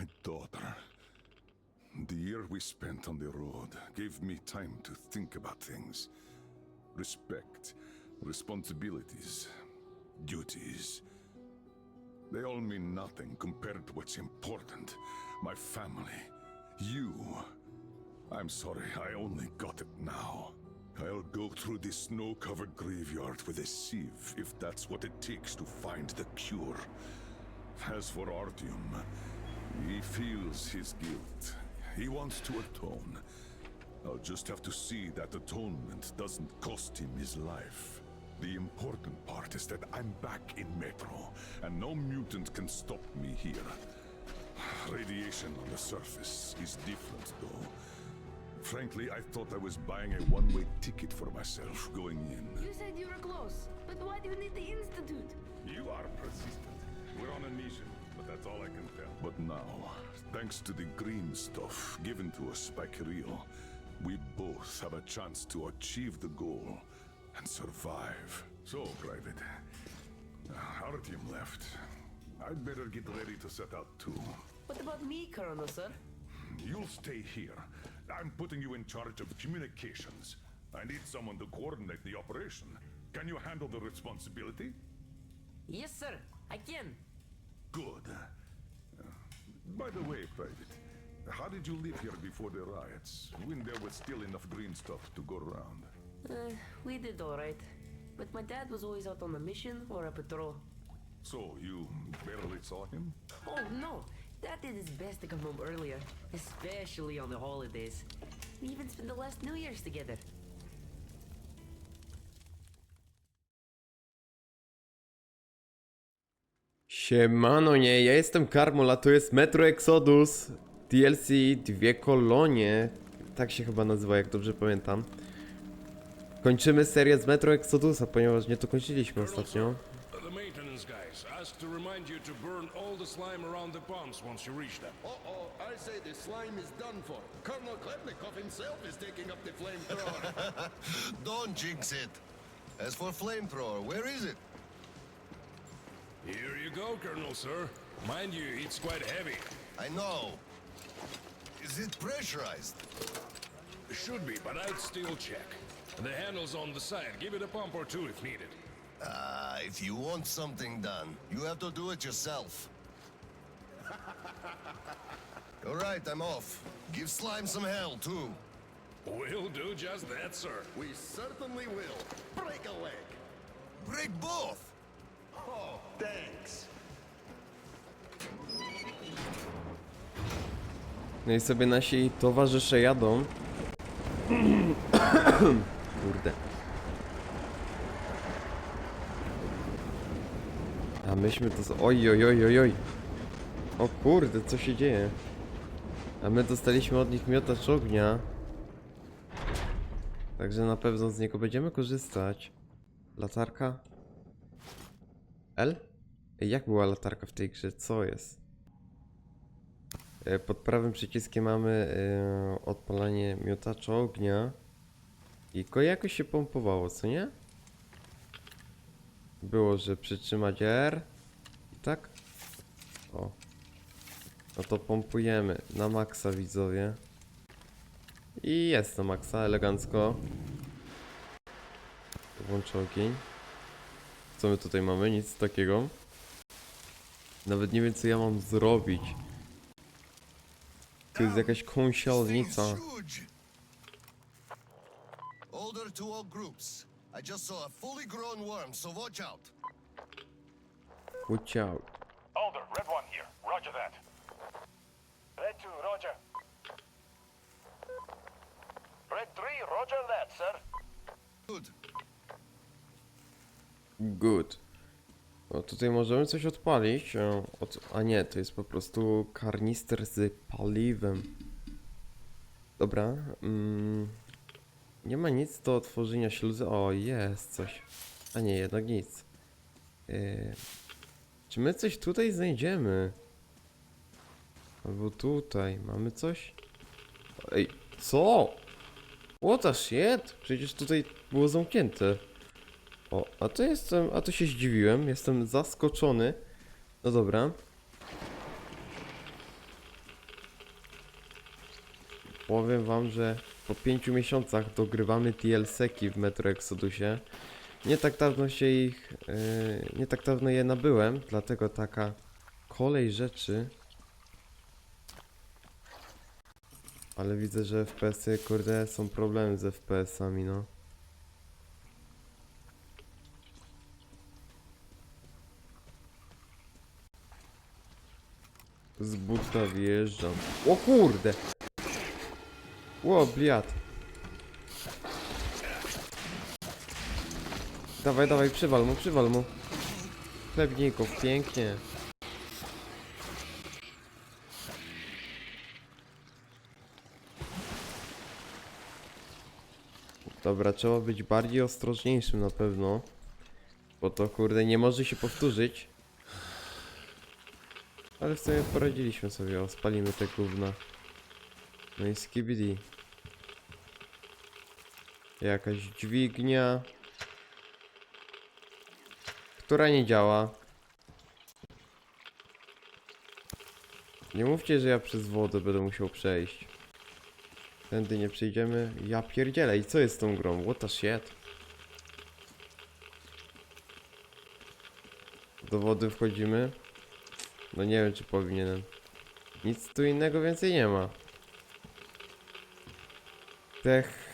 My daughter. The year we spent on the road gave me time to think about things. Respect, responsibilities, duties. They all mean nothing compared to what's important. My family. You. I'm sorry, I only got it now. I'll go through this snow-covered graveyard with a sieve if that's what it takes to find the cure. As for Artyom, he feels his guilt. He wants to atone. I'll just have to see that atonement doesn't cost him his life. The important part is that I'm back in Metro, and no mutant can stop me here. Radiation on the surface is different, though. Frankly, I thought I was buying a one-way ticket for myself going in. You said you were close, but why do you need the Institute? You are persistent. We're on a mission, but that's all I can tell. But now, thanks to the green stuff given to us by Kirill, we both have a chance to achieve the goal and survive. So, Private, uh, Artyom left. I'd better get ready to set out too. What about me, Colonel, sir? You'll stay here. I'm putting you in charge of communications. I need someone to coordinate the operation. Can you handle the responsibility? Yes, sir. I can. Good. Uh, by the way, Private, how did you live here before the riots, when there was still enough green stuff to go around? Uh, we did all right. But my dad was always out on a mission or a patrol. So, you barely saw him? Oh, no. Dad did his best to come home earlier, especially on the holidays. We even spent the last New Year's together. Siemano, nie, ja jestem Karmol, a to jest Metro Exodus DLC Dwie Kolonie. Tak się chyba nazywa, jak dobrze pamiętam. Kończymy serię z Metro Exodusa, ponieważ nie to kończyliśmy ostatnio. Asked to remind you to burn all the slime around the ponds once you reach them. Uh-oh, I say the slime is done for. Colonel Klebnikov himself is taking up the flamethrower. Don't jinx it. As for flamethrower, where is it? Here you go, Colonel, sir. Mind you, it's quite heavy. I know. Is it pressurized? Should be, but I'd still check. The handle's on the side. Give it a pump or two if needed. Ah, if you want something done, you have to do it yourself. All right, I'm off. Give Slime some hell, too. We'll do just that, sir. we certainly will. Break a leg. Break both! No i sobie nasi towarzysze jadą. Kurde. A myśmy to... z- Oj, oj, oj, oj, oj. O kurde, co się dzieje? A my dostaliśmy od nich miotacz ognia. Także na pewno z niego będziemy korzystać. Latarka? L? Jak była latarka w tej grze? Co jest? E, Pod prawym przyciskiem mamy e, odpalanie miotacza ognia. I go jakoś się pompowało, co nie? Było, że przytrzymać R. I tak? O. No to pompujemy na maksa, widzowie. I jest na maksa, elegancko. Włączę ogień. Co my tutaj mamy? Nic takiego. Nawet nie wiem, co ja mam zrobić. To jest jakaś kąsielnica. Order to all groups. I just saw a fully grown worm, so watch out. Watch out. Alder, Red One here. Roger that. Red 2, roger. Red 3, roger that, sir. Good. Good. Tutaj możemy coś odpalić. e. A nie, to jest po prostu karnister z paliwem. Dobra. Mm, nie ma nic do otworzenia śluzy. O, jest coś. A nie, jednak nic. E, czy my coś tutaj znajdziemy? Albo tutaj. Mamy coś? Ej, co? What the shit? Przecież tutaj było zamknięte. O, a to jestem, a to się zdziwiłem, jestem zaskoczony. No dobra. powiem wam, że po pięciu miesiącach dogrywamy DLC-ki w Metro Exodusie. Nie tak dawno się ich, yy, nie tak dawno je nabyłem, dlatego taka kolej rzeczy. Ale widzę, że FPS-y, kurde, są problemy z FPS-ami, no. Z buta wjeżdżam. O kurde! Ło, bliat. Dawaj, dawaj, przywal mu, przywal mu. Chlebników, pięknie. Dobra, trzeba być bardziej ostrożniejszym na pewno. Bo to kurde nie może się powtórzyć. Ale w sumie poradziliśmy sobie, o, spalimy te gówna. No i skibidi. Jakaś dźwignia. Która nie działa. Nie mówcie, że ja przez wodę będę musiał przejść. Tędy nie przejdziemy. Ja pierdzielę, i co jest z tą grą? What the shit? Do wody wchodzimy. No nie wiem, czy powinienem. Nic tu innego więcej nie ma. Tech...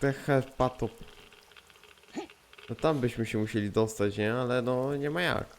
Tech patop. No tam byśmy się musieli dostać, nie? Ale no nie ma jak.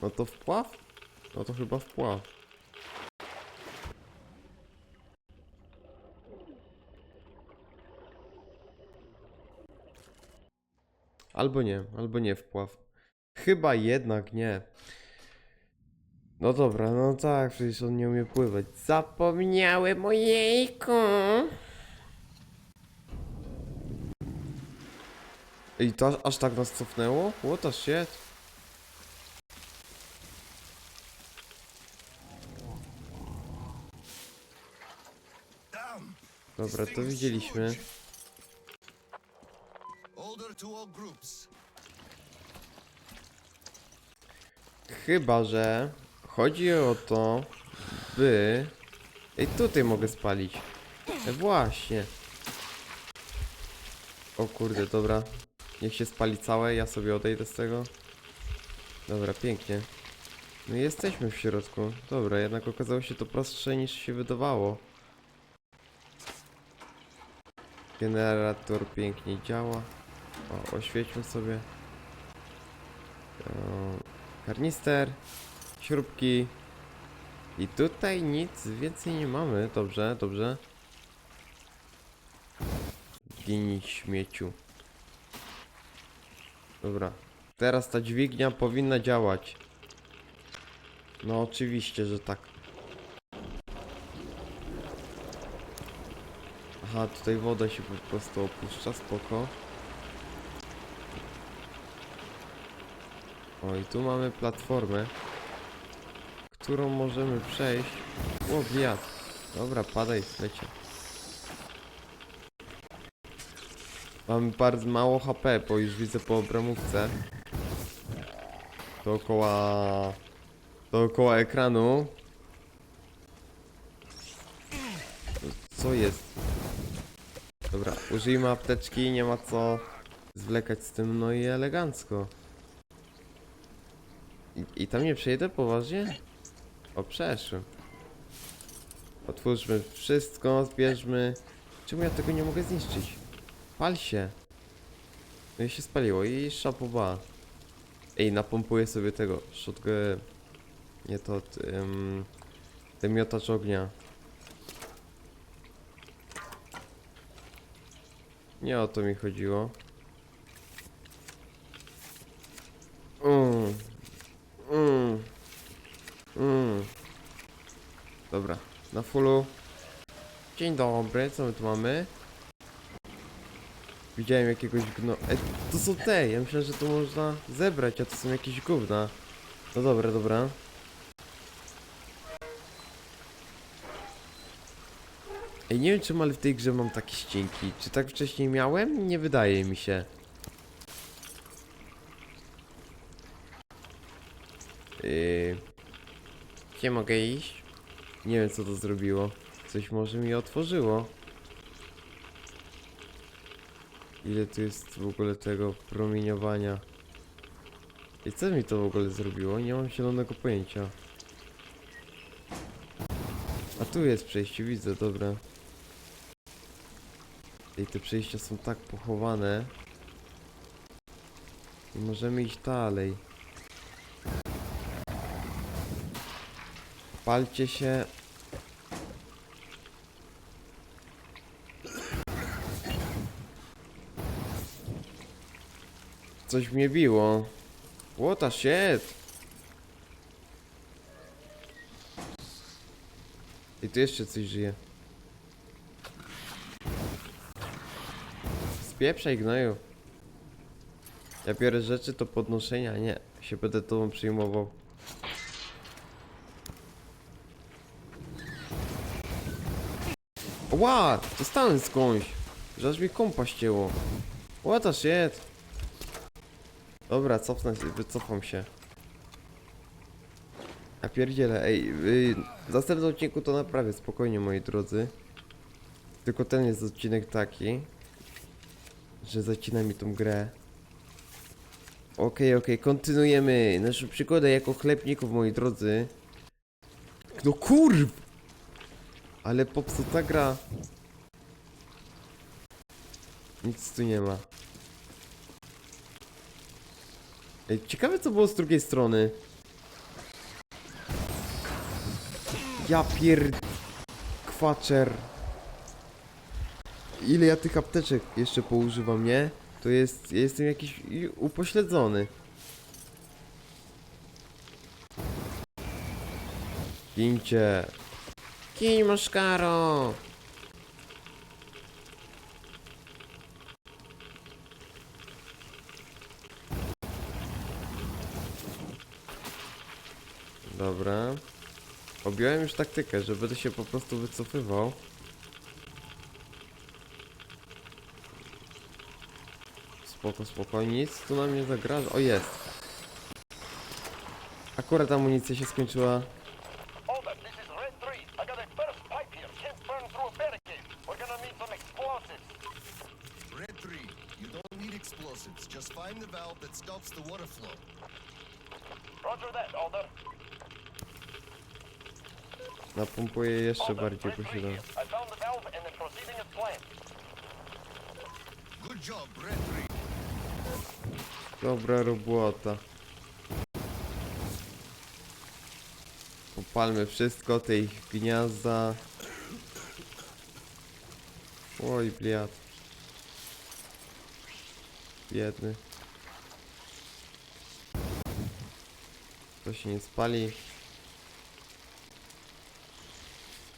No to wpław? No to chyba wpław. Albo nie, albo nie wpław. Chyba jednak nie. No dobra, no tak, przecież on nie umie pływać. Zapomniałem o jejku. I to aż- aż tak nas cofnęło? What the shit? Dobra, to widzieliśmy. Chyba, że chodzi o to, by... Ej, tutaj mogę spalić. E, właśnie. O kurde, dobra. Niech się spali całe, ja sobie odejdę z tego. Dobra, pięknie. No jesteśmy w środku. Dobra, jednak okazało się to prostsze niż się wydawało. Generator pięknie działa. O, oświećmy sobie. O, karnister, śrubki. I tutaj nic więcej nie mamy. Dobrze, dobrze. Gini śmieciu. Dobra. Teraz ta dźwignia powinna działać. No oczywiście, że tak. Aha, tutaj woda się po prostu opuszcza, spoko. O, i tu mamy platformę, którą możemy przejść. O, wiatr. Dobra, padaj, lecie. Mamy bardzo mało HP, bo już widzę po obramówce. Dookoła... Dookoła ekranu. Co jest? Dobra, użyjmy apteczki, nie ma co zwlekać z tym, no i elegancko. I, I tam nie przejdę poważnie? O, przeszłem. Otwórzmy wszystko, zbierzmy. Czemu ja tego nie mogę zniszczyć? Pal się. No i się spaliło i szapoba. Ej, napompuję sobie tego shotgun. Nie to, um, ten miotacz ognia. Nie o to mi chodziło. Mm. Mm. Dobra, na fullu. Dzień dobry, co my tu mamy? Widziałem jakiegoś gno... E, to są te, ja myślałem, że to można zebrać, a to są jakieś gówna. No dobra, dobra. Ej, nie wiem czemu, ale w tej grze mam takie ścinki. Czy tak wcześniej miałem? Nie wydaje mi się. Yy... Gdzie mogę iść? Nie wiem co to zrobiło. Coś może mi otworzyło. Ile tu jest w ogóle tego promieniowania? I co mi to w ogóle zrobiło? Nie mam zielonego pojęcia. A tu jest przejście, widzę, dobra. I te przejścia są tak pochowane. I możemy iść dalej. Palcie się. Coś mnie biło. What the shit? I tu jeszcze coś żyje. Spieprzaj gnoju. Ja biorę rzeczy do podnoszenia, nie. Się będę tobą przyjmował. Ła! Dostałem skądś. Że aż mi kompa ścięło. What the shit? Dobra, cofnę się, wycofam się. Ja pierdzielę, ej, yy, w następnym odcinku to naprawię, spokojnie moi drodzy. Tylko ten jest odcinek taki, że zacina mi tą grę. Okej, okej, kontynuujemy naszą przygodę jako chlebników, moi drodzy. No kurw! Ale popsuta gra. Nic tu nie ma. Ej, ciekawe co było z drugiej strony. Ja pier... Kwaczer. Ile ja tych apteczek jeszcze poużywam, nie? To jest... Ja jestem jakiś upośledzony. Gincie. Kiń maszkaro. Dobra. Objąłem już taktykę, że będę się po prostu wycofywał. Spoko, spoko, nic tu na mnie zagraża. O jest. Akurat amunicja się skończyła. Hold up, this is Red 3. I got a burst pipe here. Can't burn through a barricade. We're gonna need some explosives. Red 3, you don't need explosives. Just find the valve that stops the water flow. Roger that, Alder. Napompuję jeszcze Alder, bardziej, Red bo 3 się da. here. I found the valve and the proceeding is planned. Good job, Red 3. Dobra robota. Popalmy wszystko, te ich gniazda. Oj, bliad. Biedny. To się nie spali.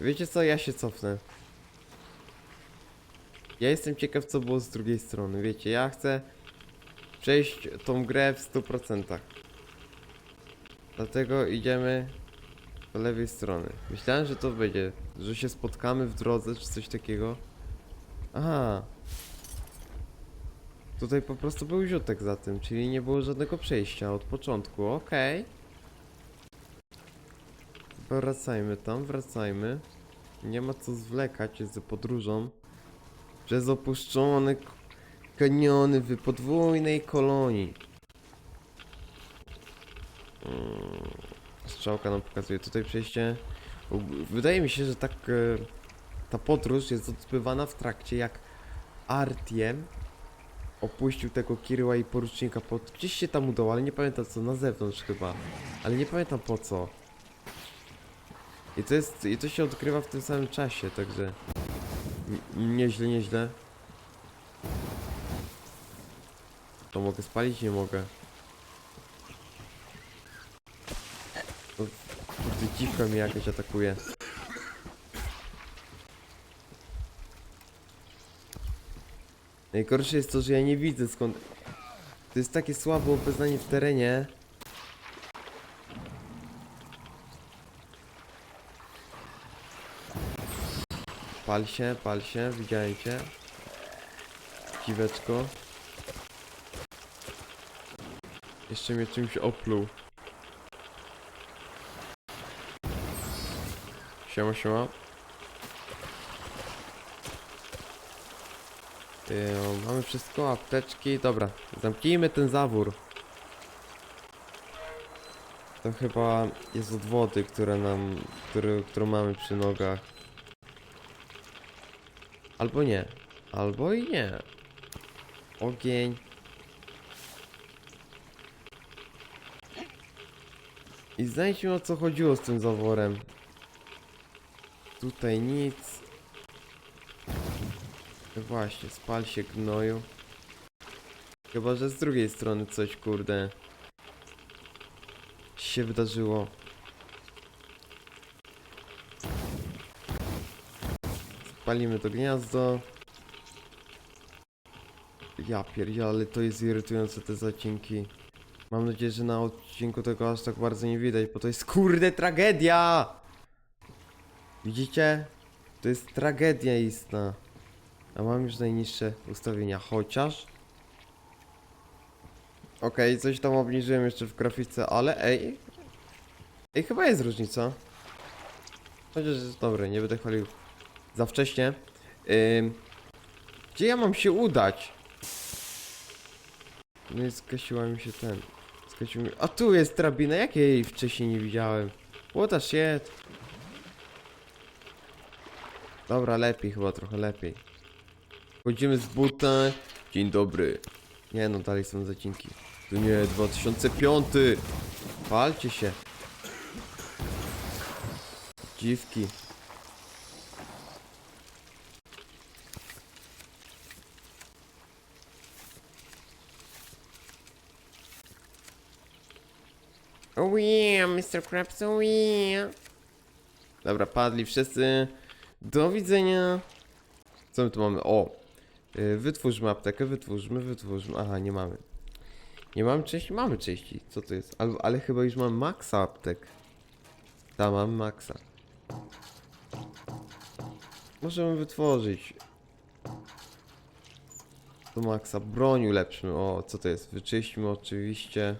Wiecie co, ja się cofnę. Ja jestem ciekaw co było z drugiej strony, wiecie, ja chcę przejść tą grę w 100%. Dlatego idziemy do lewej strony. Myślałem, że to będzie, że się spotkamy w drodze czy coś takiego. Aha. Tutaj po prostu był ziutek za tym, czyli nie było żadnego przejścia od początku. Okej. Wracajmy tam, wracajmy. Nie ma co zwlekać z podróżą. Przez opuszczone kaniony w podwójnej kolonii. Mm, Strzałka nam pokazuje tutaj przejście. Wydaje mi się, że tak e, ta podróż jest odbywana w trakcie jak Artiem opuścił tego Kiryła i porucznika pod... Gdzieś się tam udało, ale nie pamiętam co, na zewnątrz chyba. Ale nie pamiętam po co. I to jest... i to się odkrywa w tym samym czasie, także... N- Nieźle, nieźle. To mogę spalić? Nie mogę. Kurde, dziwka mnie jakaś atakuje. Najgorsze jest to, że ja nie widzę skąd... To jest takie słabe obeznanie w terenie. Pal się, pal się, widziajcie. Kiweczko. Jeszcze mnie czymś opluł. Siema, siema. Yy, mamy wszystko, apteczki. Dobra, zamknijmy ten zawór. To chyba jest od wody, które nam, który, którą mamy przy nogach. Albo nie, albo i nie. Ogień. I znajdźmy o co chodziło z tym zaworem. Tutaj nic. Właśnie, spal się gnoju. Chyba, że z drugiej strony coś, kurde, się wydarzyło. Spalimy to gniazdo. Ja pierdzielę, ale to jest irytujące te zacinki. Mam nadzieję, że na odcinku tego aż tak bardzo nie widać, bo to jest kurde tragedia! Widzicie? To jest tragedia istna. A mam już najniższe ustawienia, chociaż... Okej, coś tam obniżyłem jeszcze w grafice, ale ej... Ej, chyba jest różnica. Chociaż, dobra, nie będę chwalił za wcześnie. Ym... Gdzie ja mam się udać? No i skasiła mi się ten... Skasił mi... A tu jest drabina, jak ja jej wcześniej nie widziałem? What the shit? Dobra, lepiej chyba, trochę lepiej. Chodzimy z buta. Dzień dobry. Nie no, dalej są zacinki. Tu nie, 2005. Walcie się. Dziwki. Yeah, Mr. Krabs, yeah. Dobra, padli wszyscy. Do widzenia. Co my tu mamy? O! y, Wytwórzmy aptekę, wytwórzmy, wytwórzmy. Aha, nie mamy. Nie mamy części? Mamy części. Co to jest? Ale, ale chyba już mam maksa aptek. Tam mam maksa. Możemy wytworzyć. Do maksa. Broń ulepszmy. O, co to jest? Wyczyśćmy oczywiście.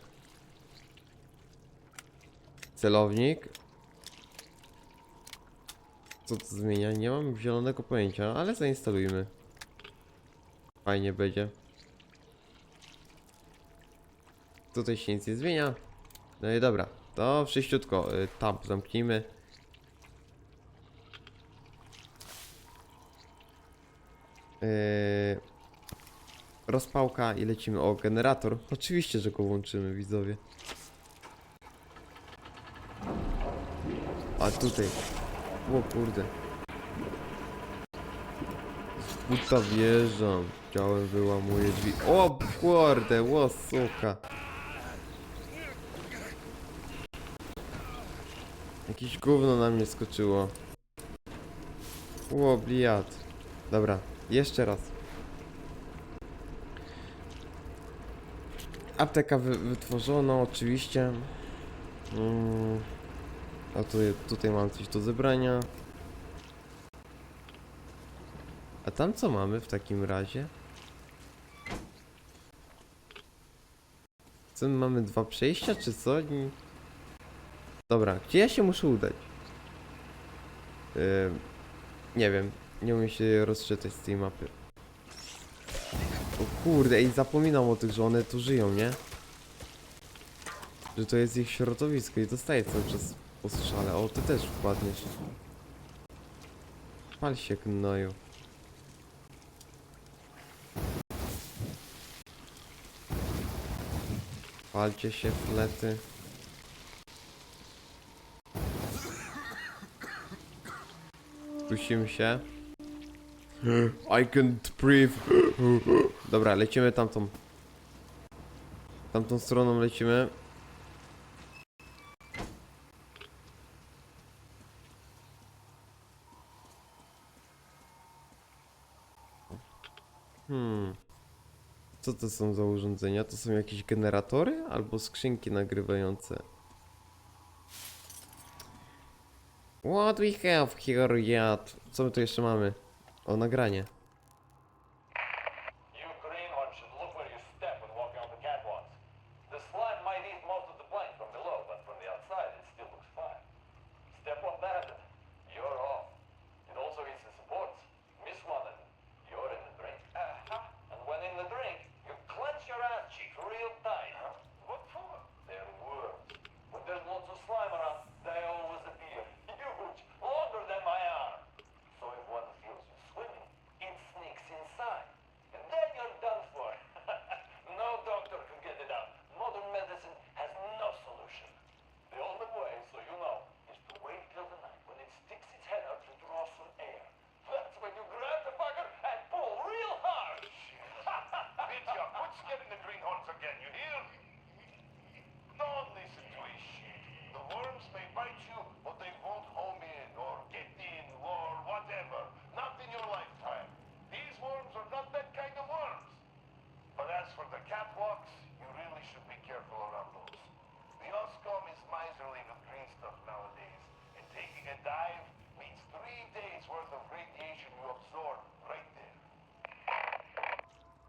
Celownik. Co to zmienia? Nie mam zielonego pojęcia, ale zainstalujmy. Fajnie będzie. Tutaj się nic nie zmienia. No i dobra, to wszyściutko. y, Tab zamknijmy. Yy, rozpałka i lecimy. O, generator. Oczywiście, że go włączymy, widzowie. A tutaj. O kurde. Z buta wjeżdżam. Chciałem wyłamuję drzwi. O kurde, ło suka. Jakieś gówno na mnie skoczyło. Ło bliat. Dobra, jeszcze raz. Apteka wy wytworzona oczywiście. Mm. A tu, tutaj mam coś do zebrania. A tam co mamy w takim razie? Co my mamy dwa przejścia czy co? Dobra, gdzie ja się muszę udać? Yy, nie wiem, nie umiem się rozczytać z tej mapy. O kurde, ej, zapominam o tych, że one tu żyją, nie? Że to jest ich środowisko i dostaję cały czas po strzale. O, ty też wpadniesz. Pal się, gnoju. Palcie się, flety. Spustimy się. I can't breathe. Dobra, lecimy tamtą. Tamtą stroną lecimy. Hmm. Co to są za urządzenia? To są jakieś generatory albo skrzynki nagrywające? What we have here yet? Co my tu jeszcze mamy? O, nagranie.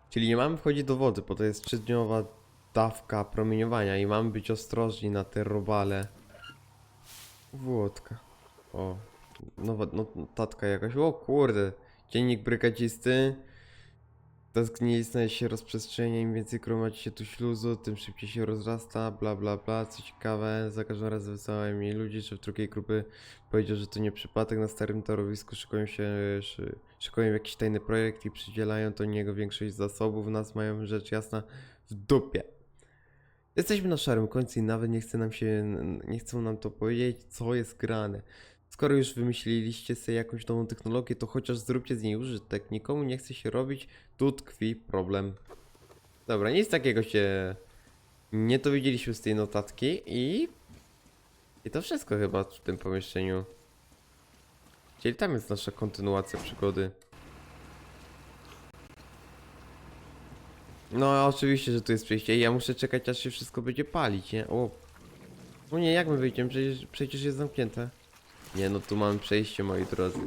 Czyli nie mamy wchodzić do wody, bo to jest trzydniowa dawka promieniowania i mamy być ostrożni na te robale. Włodka. O, nowa notatka jakaś. O kurde, dziennik brygacisty. Tęsknilizna się rozprzestrzenia, im więcej kromaci się tu śluzu, tym szybciej się rozrasta, bla bla bla. Co ciekawe, za każdym razem wysyłałem mniej ludzi, szef drugiej grupy powiedział, że to nie przypadek, na starym torowisku szykują się, szy, szykują jakiś tajny projekt i przydzielają do niego większość zasobów, nas mają rzecz jasna w dupie. Jesteśmy na szarym końcu i nawet nie chce nam się, nie chcą nam to powiedzieć, co jest grane. Skoro już wymyśliliście sobie jakąś nową technologię, to chociaż zróbcie z niej użytek. Nikomu nie chce się robić, tu tkwi problem. Dobra, nic takiego się nie dowiedzieliśmy z tej notatki i... I to wszystko chyba w tym pomieszczeniu. Czyli tam jest nasza kontynuacja przygody. No oczywiście, że tu jest przejście ja muszę czekać aż się wszystko będzie palić, nie? O, o nie, jak my wyjdziemy? Przecież, przecież jest zamknięte. Nie no, tu mamy przejście moi drodzy.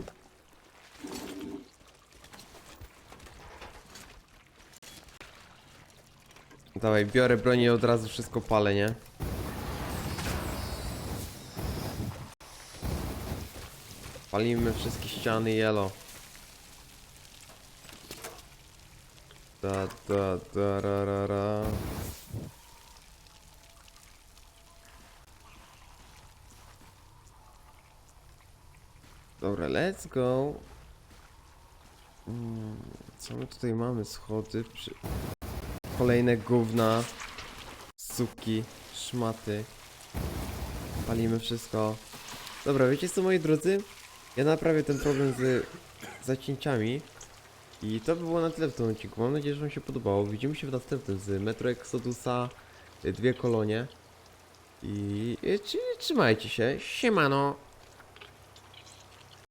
Dawaj, biorę bronię i od razu wszystko palę, nie? Palimy wszystkie ściany yellow. Da da da ra ra ra. Dobra, let's go. Mm, Co my tutaj mamy? Schody. Przy... Kolejne gówna. Suki. Szmaty. Palimy wszystko. Dobra, wiecie co moi drodzy? Ja naprawię ten problem z zacięciami. I to by było na tyle w tym odcinku. Mam nadzieję, że wam się podobało. Widzimy się w następnym z Metro Exodusa. Dwie kolonie. I, i, i trzymajcie się. Siemano.